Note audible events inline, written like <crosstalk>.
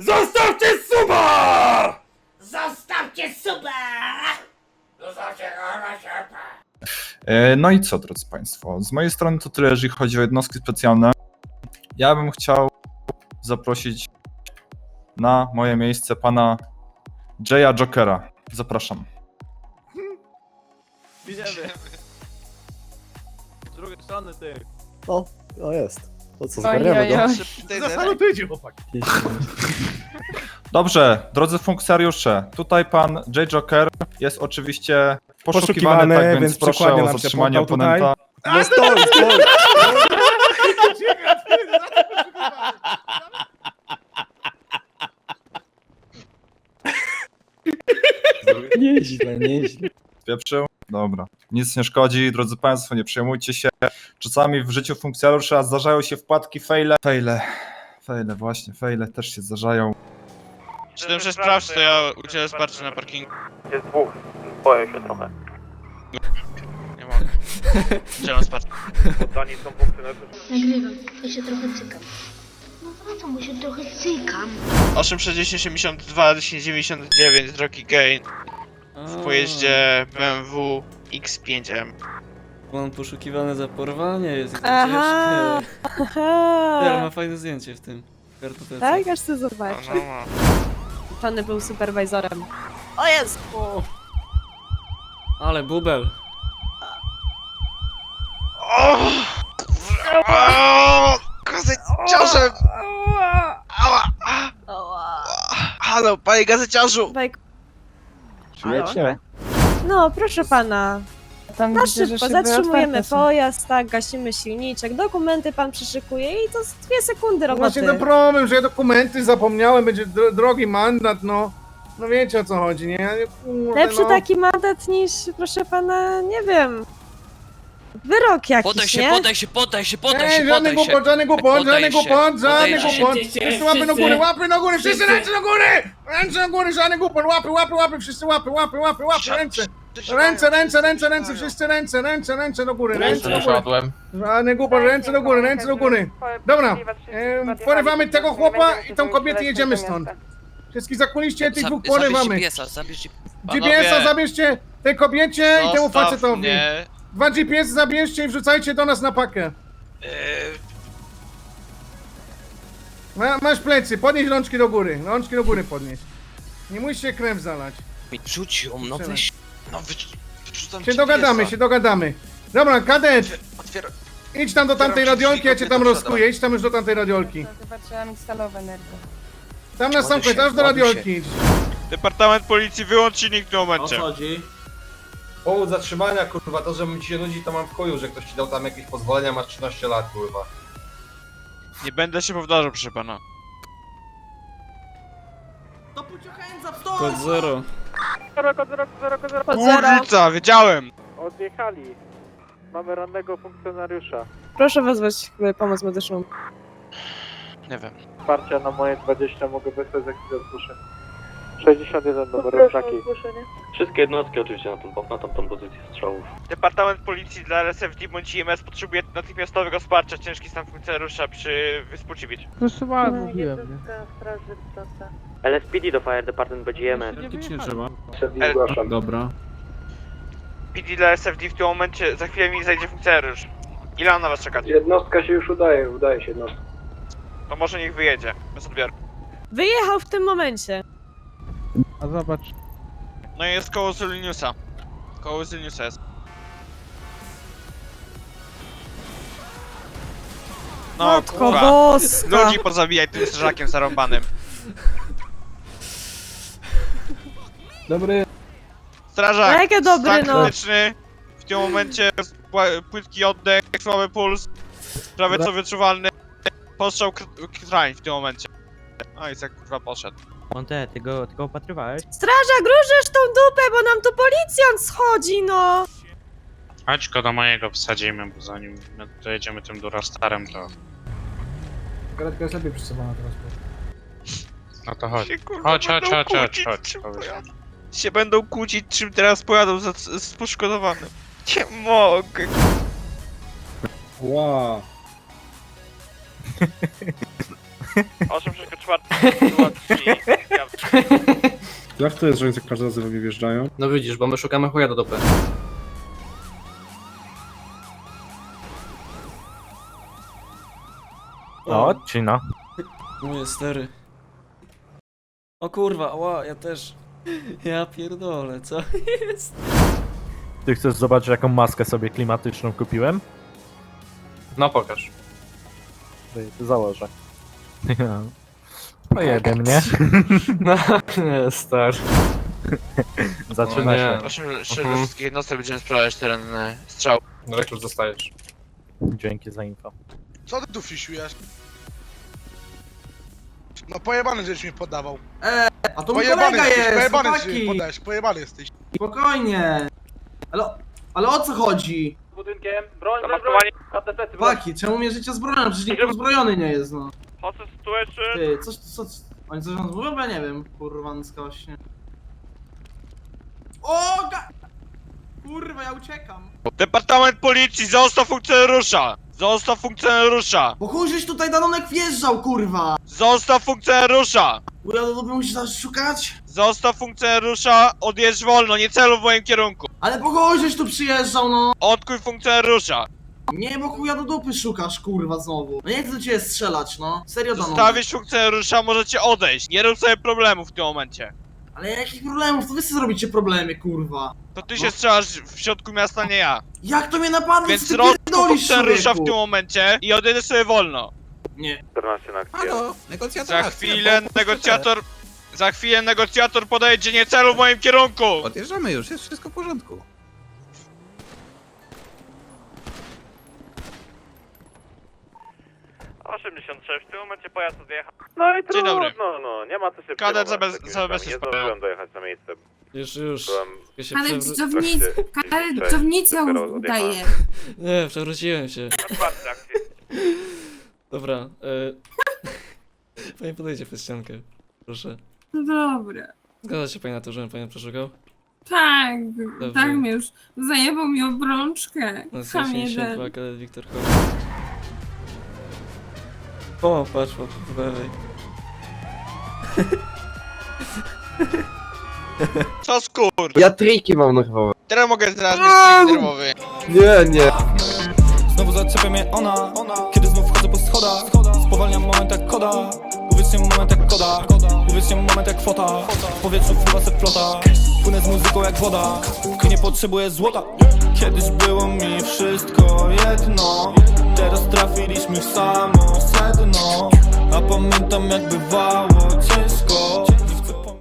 Zostawcie suba! Zostawcie suba! E, No i co, drodzy Państwo? Z mojej strony to tyle, jeżeli chodzi o jednostki specjalne. Ja bym chciał zaprosić na moje miejsce pana Jaya Jokera. Zapraszam. Idziemy. Z drugiej strony ty. O, o jest. To co, Oj, zgarniamy oj, go? oj. Zasalutujcie chłopak. Dobrze, drodzy funkcjonariusze, tutaj pan J. Joker jest oczywiście poszukiwany, Poszukiwany, tak więc, więc proszę przykładnie o nam się zatrzymanie poddał tutaj. oponenta. No stoi, stoi! Nieźle, nieźle. Spieprzył? Dobra. Nic nie szkodzi, drodzy Państwo, nie przejmujcie się. Czasami w życiu funkcjonariusza zdarzają się wpadki, fejle. Fejle. Fejle, właśnie, fejle też się zdarzają. 7 sprawdź, to ja udzielę wsparcia na parkingu. Jest dwóch. Boję się trochę. Nie mogę. Udzielam wsparcia. Poddani są funkcjonariusze. Nagrywam. Ja się trochę cykam. No wracam, bo się trochę cykam. 860 1099 drogi gain w pojeździe BMW X5M. On poszukiwany za porwanie jest i to Aha. ciężkie. Aha. ma fajne zdjęcie w tym kartotece. Tak, aż no, no. Tony był superwajzorem. O jest! Ale bubel. Gazeciarzem! Ała! Halo, panie gazeciarzu! Bajk. Śmiesznie. No, proszę pana. Tam Na widzę, że szybko, szyby zatrzymujemy otwarte są. pojazd, tak, gasimy silniczek, dokumenty pan przyszykuje i to z dwie sekundy No Właśnie roboty. ten problem, że ja dokumenty zapomniałem, będzie dro drogi mandat, no. No wiecie o co chodzi, nie? Ja nie- Kurde, Lepszy no. taki mandat niż, proszę pana, nie wiem, wyrok jakiś, Podaj się, nie? podaj się, podaj się, podaj Ej, się, podaj się. głupot, żadnych głupot, Podaj żadnych się, głupot, żadnych podaj się. głupot. Wszyscy łapy do góry, łapy do góry, wszyscy ręce do góry! Ręce do góry, żadnych głupot, łapy, łapy, łapy, wszyscy łapy, łapy, łapy, łapy, ręce. Ręce, ręce, ręce, ręce, wszyscy ręce, ręce, ręce do góry, ręce do góry. Żadnych głupot, ręce do góry, ręce do góry. Dobra, em, porywamy tego chłopa i tą kobietę jedziemy stąd. Wszystkich zakuliście, tych dwóch porywamy. GPS-a, zabierz GPS-a Panowie. zabierzcie tej kobiecie i temu Zostaw facetowi. mnie. Dwa GPS zabierzcie i wrzucajcie do nas na pakę. Eee, Ma, masz plecy, podnieś rączki do góry, rączki do góry podnieś. Nie musisz się krew zalać. Rzuć ją, no weź. No wyrz- wyrzucam Się GPS-a. dogadamy, się dogadamy. Dobra, kadet, idź tam do tamtej Otwieram radiolki, ja cię tam drzwi, rozkuję, idź tam już do tamtej radiolki. Zobaczyłam stalowe energie. Tam na sam Ładuj koniec, aż do ładuj się. radiolki idź. Departament policji, wyłącz silnik w tym momencie. chodzi? Powód zatrzymania, kurwa, to, że mi ci się nudzi, to mam w chuju, że ktoś ci dał tam jakieś pozwolenia, masz 13 lat, kurwa. Nie będę się powtarzał, proszę pana. Kod zero. Pod zero. Kurwica, wiedziałem! Odjechali. Mamy rannego funkcjonariusza. Proszę wezwać y, pomoc medyczną. Nie wiem. Wsparcia na moje 20 mogę wysłać za chwilę zgłoszę. 61 numer oznaki. Wszystkie jednostki oczywiście na, tą, na tamtą pozycję strzałów. Departament policji dla RSFD bądź IMS potrzebuje natychmiastowego wsparcia. Ciężki stan funkcjonariusza przy Wyspółcivit. Proszę bardzo, mówiłem, nie? LSPD do Fire Department BGM. Praktycznie trzeba. El- Zgłaszam. Dobra. PD dla RSFD w tym momencie, za chwilę mi zajdzie funkcjonariusz. Ile on na was czeka? Jednostka się już udaje, udaje się jednostka. To może niech wyjedzie, bez odbioru. Wyjechał w tym momencie. A zobacz. No i jest koło Zylniusa. Koło Zylniusa jest. No Matko kurwa. boska. Ludzi pozabijaj tym strażakiem zarąbanym. Dobry. Strażak! Jakie dobry, no. W tym momencie pła- płytki oddech, słaby puls, prawie co wyczuwalny. Postrzał krwań w tym momencie. No i jak kurwa poszedł. Monte, ty go, ty go opatrywałeś? Strażak, różesz tą dupę, bo nam tu policjant schodzi, no. Chodź go do mojego wsadzimy, bo zanim my dojedziemy tym Durastarem, to... Karetka jest lepiej przystosowana teraz. No to chodź. Się, kurwa, Chodź, chodź, będą chodź, chodź, kłócić, chodź, czym powiedz. pojadą. Się będą kłócić, czym teraz pojadą za, z poszkodowanym. Nie mogę. Wow. <laughs> Jak to jest, że oni za każdym razem we mnie wjeżdżają? No widzisz, bo my szukamy chuja do dupy. O, Cina. moje stery. O kurwa, ła, ja też. Ja pierdolę, co jest? Ty chcesz zobaczyć jaką maskę sobie klimatyczną kupiłem? No pokaż. Założę. Pojebie mnie. No, <laughs> nie, star. Zaczyna się. Mhm. wszystkich jednostek będziemy sprawdzać teren e, strzał. Rekrut dostajesz. Dzięki za info. Co ty tu fisiujesz? No pojebany, żeś mi podawał. A to Pojebany jesteś, pojebany żeś mi podałeś, pojebany jesteś. Spokojnie. Ale, ale o co chodzi? Budynkiem, broń, Paki, czemu mierzycie z bronią? Przecież nikt uzbrojony nie jest, no. Ty, coś, co, co, oni coś nam mówią? Bo ja nie wiem, kurwa, skośnie. O, ga... Kurwa, ja uciekam. Departament Policji, zostaw funkcjonariusza! Zostaw funkcjonariusza! Bo chuj, żeś tutaj Danonek wjeżdżał, kurwa. Zostaw funkcjonariusza! Ja to musisz nas szukać? Zostaw funkcjonariusza, odjedź wolno, nie celuj w moim kierunku. Ale po chuj, żeś tu przyjeżdżał, no. Odkuj funkcjonariusza. Nie, bo chuja do dupy szukasz, kurwa, znowu. No nie chcę do ciebie strzelać, no. Serio, Danonek. Zostawić funkcjonariusza, możecie odejść. Nie rób sobie problemów w tym momencie. Ale jakich problemów? To wy sobie zrobicie problemy, kurwa. To ty się strzelasz w środku miasta, nie ja. Jak to mnie napadło? Więc co ty rozkup pierdolisz, funkcjonariusza w człowieku? tym momencie i odejdę sobie wolno. Nie. 14 na akcję. Halo, negocjator Za chwilę negocjator... Za chwilę negocjator podejdzie, nie celuj w moim kierunku! Odjeżdżamy już, jest wszystko w porządku. W tym momencie pojazd odjechał. No i Dzień dobry. trudno, no, nie ma co się Kadet przejmować zabez- takimi rzeczami. Nie pana. zdążyłem dojechać na miejsce. Już, już. Byłem Ja się Ale przewró- ale Cześć, dżownica dopiero udaje. <laughs> Nie, przewróciłem się. Dobra, e... <laughs> Pani podejdzie pod ściankę. Proszę. No dobra. Zgadza się pani na to, żebym panią przeszukał? Tak, Dobrze. tak mnie już zajebał mi obrączkę. Na Sam jeden. 72 kadet Wiktor Hoff. O, patrz, po, po lewej. Co skur? Ja triki mam na chyba. Teraz mogę teraz być trik nerwowy. Nie, nie. Znowu zaczepia mnie ona, kiedy znów wchodzę po schodach Spowalniam moment jak koda, uwierzcie moment jak koda Uwierzcie moment jak kwota, w powietrzu fruwa se flota Płynę z muzyką jak woda, nie potrzebuję złota Kiedyś było mi wszystko jedno Teraz trafiliśmy w samo sedno. A pamiętam jak bywało ciężko